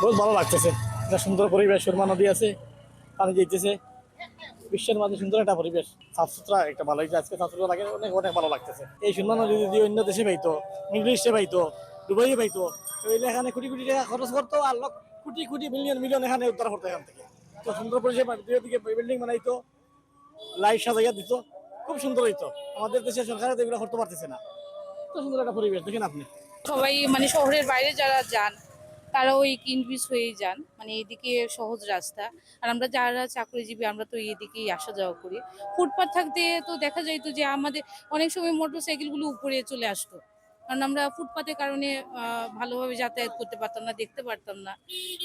বহুত ভালো লাগতেছে। একটা সুন্দর পরিবেশ, সুরমা নদী আছে, পানি যেতেছে বিশ্বের মাঝে সুন্দর একটা পরিবেশ। সাফ সুতরা একটা ভালো হয়েছে আজকে সাফ সুতরা লাগে, অনেক অনেক ভালো লাগতেছে। এই সুরমা নদী যদি অন্য দেশে পাইতো ইস্টে পাইতো দুবাইয়ে পাইতো, তাহলে এখানে কোটি কোটি টাকা খরচ করতো আর লক্ষ কোটি কোটি মিলিয়ন মিলিয়ন এখানে উদ্ধার করতো এখান থেকে। তো সুন্দর পরিষেবা দিকে বিল্ডিং বানাইতো, লাইট সাজাইয়া দিত, খুব সুন্দর হইতো। আমাদের দেশের সরকার তো এগুলো করতে পারতেছে না। তো সুন্দর একটা পরিবেশ, দেখেন আপনি। সবাই মানে শহরের বাইরে যারা যান তারা ওই কিনবিস হয়েই যান মানে এদিকে সহজ রাস্তা। আর আমরা যারা চাকরিজীবী, আমরা তো এদিকেই আসা যাওয়া করি। ফুটপাথ থাকতে তো দেখা যাইতো যে আমাদের অনেক সময় মোটর সাইকেলগুলো উপরে চলে আসতো। কারণ আমরা ফুটপাথের কারণে ভালোভাবে যাতায়াত করতে পারতাম না, দেখতে পারতাম না।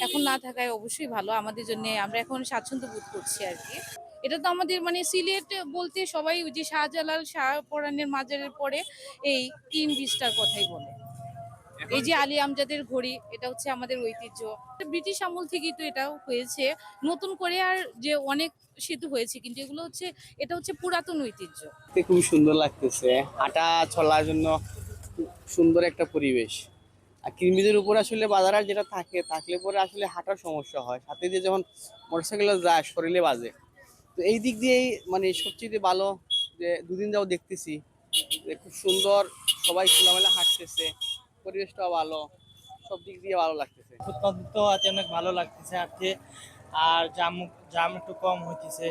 এখন না থাকায় অবশ্যই ভালো। আমাদের জন্য আমরা এখন স্বাচ্ছন্দ্য বোধ করছি আর কি। এটা তো আমাদের মানে সিলেট বলতে সবাই ওই যে শাহজালাল শাহ পরাণের মাজারের পরে এই তিন বিশটার কথাই বলে। এই যে আলী আমজাদের ঘড়ি, এটা হচ্ছে আমাদের ঐতিহ্য। ব্রিটিশ আমল থেকেই তো এটা হয়েছে। নতুন করে আর যে অনেক সেতু হয়েছে, কিন্তু এগুলো হচ্ছে, এটা হচ্ছে পুরাতন ঐতিহ্য। দেখতে খুব সুন্দর লাগতেছে। হাঁটা চলার জন্য সুন্দর একটা পরিবেশ। আর কিরমিজের উপর আসলে বাজার যেটা থাকে, থাকলে পরে আসলে হাঁটার সমস্যা হয়। সাথে দিয়ে যখন মোটরসাইকেল যায়, শরীরে বাজে। তো এই দিক দিয়েই মানে সবচেয়ে ভালো যে দুদিন যাও দেখতেছি খুব সুন্দর সবাই খোলামেলা হাঁটতেছে। পরিবেশটাও ভালো সব দিক দিয়ে ভালো লাগতেছে। তো আছে অনেক ভালো লাগতেছে আজকে আর জাম জাম একটু কম হইতেছে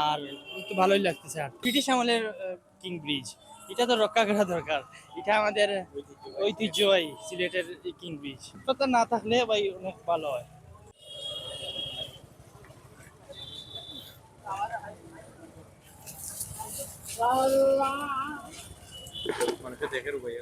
আর একটু ভালোই লাগতেছে আর। ব্রিটিশ আমলের কিং ব্রিজ এটা তো রক্ষা করা দরকার এটা আমাদের ঐতিহ্য ভাই সিলেটের কিং ব্রিজ। ফুটপাথ না থাকলে ভাই অনেক ভালো হয়। মানুষের দেখে রূপাই